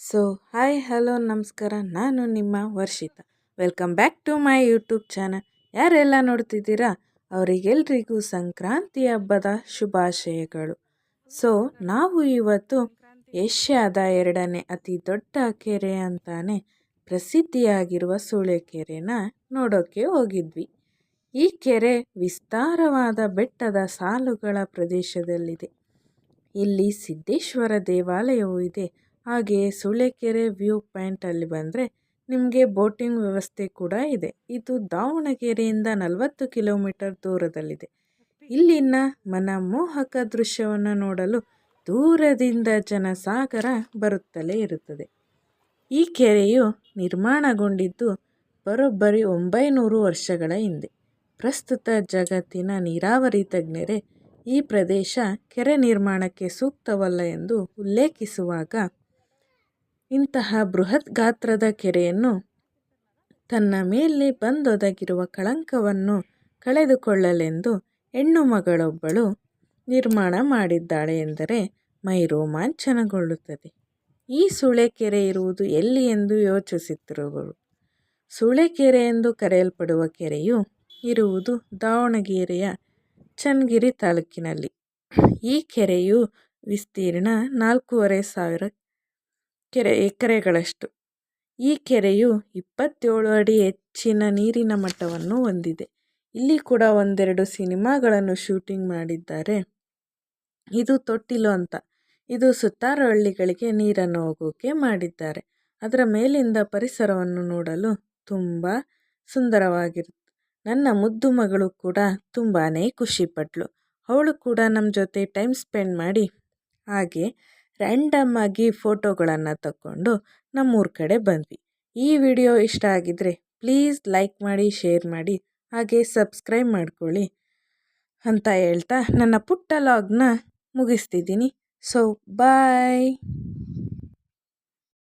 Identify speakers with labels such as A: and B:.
A: So hi hello ನಮಸ್ಕಾರ. ನಾನು ನಿಮ್ಮ Varshita. Welcome back to my YouTube channel ಯಾರೆಲ್ಲ ನೋಡ್ತಿದ್ದೀರಾ? ಅವರಿಗೆಲ್ರಿಗೂ ಸಂಕ್ರಾಂತಿ ಹಬ್ಬದ ಶುಭಾಶಯಗಳು. ಸೊ ನಾವು ಇವತ್ತು ಏಷ್ಯಾದ ಎರಡನೇ ಅತಿ ದೊಡ್ಡ ಕೆರೆ ಅಂತಾನೆ ಪ್ರಸಿದ್ಧಿಯಾಗಿರುವ ಸೂಳೆಕೆರೆನ ನೋಡೋಕ್ಕೆ ಹೋಗಿದ್ವಿ. ಈ ಕೆರೆ ವಿಸ್ತಾರವಾದ ಬೆಟ್ಟದ ಸಾಲುಗಳ ಪ್ರದೇಶದಲ್ಲಿದೆ. ಇಲ್ಲಿ ಸಿದ್ದೇಶ್ವರ ದೇವಾಲಯವೂ ಇದೆ. ಹಾಗೆಯೇ ಸೂಳೆಕೆರೆ ವ್ಯೂ ಪಾಯಿಂಟಲ್ಲಿ ಬಂದರೆ ನಿಮಗೆ ಬೋಟಿಂಗ್ ವ್ಯವಸ್ಥೆ ಕೂಡ ಇದೆ. ಇದು ದಾವಣಗೆರೆಯಿಂದ ನಲವತ್ತು ಕಿಲೋಮೀಟರ್ ದೂರದಲ್ಲಿದೆ. ಇಲ್ಲಿನ ಮನಮೋಹಕ ದೃಶ್ಯವನ್ನು ನೋಡಲು ದೂರದಿಂದ ಜನಸಾಗರ ಬರುತ್ತಲೇ ಇರುತ್ತದೆ. ಈ ಕೆರೆಯು ನಿರ್ಮಾಣಗೊಂಡಿದ್ದು ಬರೋಬ್ಬರಿ ಒಂಬೈನೂರು ವರ್ಷಗಳ ಹಿಂದೆ. ಪ್ರಸ್ತುತ ಜಗತ್ತಿನ ನೀರಾವರಿ ತಜ್ಞರೇ ಈ ಪ್ರದೇಶ ಕೆರೆ ನಿರ್ಮಾಣಕ್ಕೆ ಸೂಕ್ತವಲ್ಲ ಎಂದು ಉಲ್ಲೇಖಿಸುವಾಗ ಇಂತಹ ಬೃಹತ್ ಗಾತ್ರದ ಕೆರೆಯನ್ನು ತನ್ನ ಮೇಲೆ ಬಂದೊದಗಿರುವ ಕಳಂಕವನ್ನು ಕಳೆದುಕೊಳ್ಳಲೆಂದು ಹೆಣ್ಣು ಮಗಳೊಬ್ಬಳು ನಿರ್ಮಾಣ ಮಾಡಿದ್ದಾಳೆ ಎಂದರೆ ಮೈ ರೋಮಾಂಚನಗೊಳ್ಳುತ್ತದೆ. ಈ ಸೂಳೆಕೆರೆ ಇರುವುದು ಎಲ್ಲಿ ಎಂದು ಯೋಚಿಸುತ್ತಿರುವರು ಸೂಳೆಕೆರೆ ಎಂದು ಕರೆಯಲ್ಪಡುವ ಕೆರೆಯು ಇರುವುದು ದಾವಣಗೆರೆಯ ಚನ್ನಗಿರಿ ತಾಲೂಕಿನಲ್ಲಿ. ಈ ಕೆರೆಯು ವಿಸ್ತೀರ್ಣ ನಾಲ್ಕೂವರೆ ಸಾವಿರ ಕೆರೆ ಎಕರೆಗಳಷ್ಟು ಈ ಕೆರೆಯು ಇಪ್ಪತ್ತೇಳು ಅಡಿ ಹೆಚ್ಚಿನ ನೀರಿನ ಮಟ್ಟವನ್ನು ಹೊಂದಿದೆ. ಇಲ್ಲಿ ಕೂಡ ಒಂದೆರಡು ಸಿನಿಮಾಗಳನ್ನು ಶೂಟಿಂಗ್ ಮಾಡಿದ್ದಾರೆ. ಇದು ತೊಟ್ಟಿಲು ಅಂತ. ಇದು ಸುತ್ತಾರು ಹಳ್ಳಿಗಳಿಗೆ ನೀರನ್ನು ಹೋಗೋಕೆ ಮಾಡಿದ್ದಾರೆ. ಅದರ ಮೇಲಿಂದ ಪರಿಸರವನ್ನು ನೋಡಲು ತುಂಬ ಸುಂದರವಾಗಿರುತ್ತೆ ನನ್ನ ಮುದ್ದು ಮಗಳು ಕೂಡ ತುಂಬಾ ಖುಷಿಪಟ್ಲು. ಅವಳು ಕೂಡ ನಮ್ಮ ಜೊತೆ ಟೈಮ್ ಸ್ಪೆಂಡ್ ಮಾಡಿ ಹಾಗೆ ರ್ಯಾಂಡಮ್ ಆಗಿ ಫೋಟೋಗಳನ್ನು ತಗೊಂಡು ನಮ್ಮೂರ ಕಡೆ ಬಂದ್ವಿ. ಈ ವಿಡಿಯೋ ಇಷ್ಟ ಆಗಿದ್ದರೆ ಪ್ಲೀಸ್ ಲೈಕ್ ಮಾಡಿ ಶೇರ್ ಮಾಡಿ, ಹಾಗೆ ಸಬ್ಸ್ಕ್ರೈಬ್ ಮಾಡ್ಕೊಳ್ಳಿ ಅಂತ ಹೇಳ್ತಾ ನನ್ನ ಪುಟ್ಟ ಲಾಗ್ನ ಮುಗಿಸ್ತಿದ್ದೀನಿ. So bye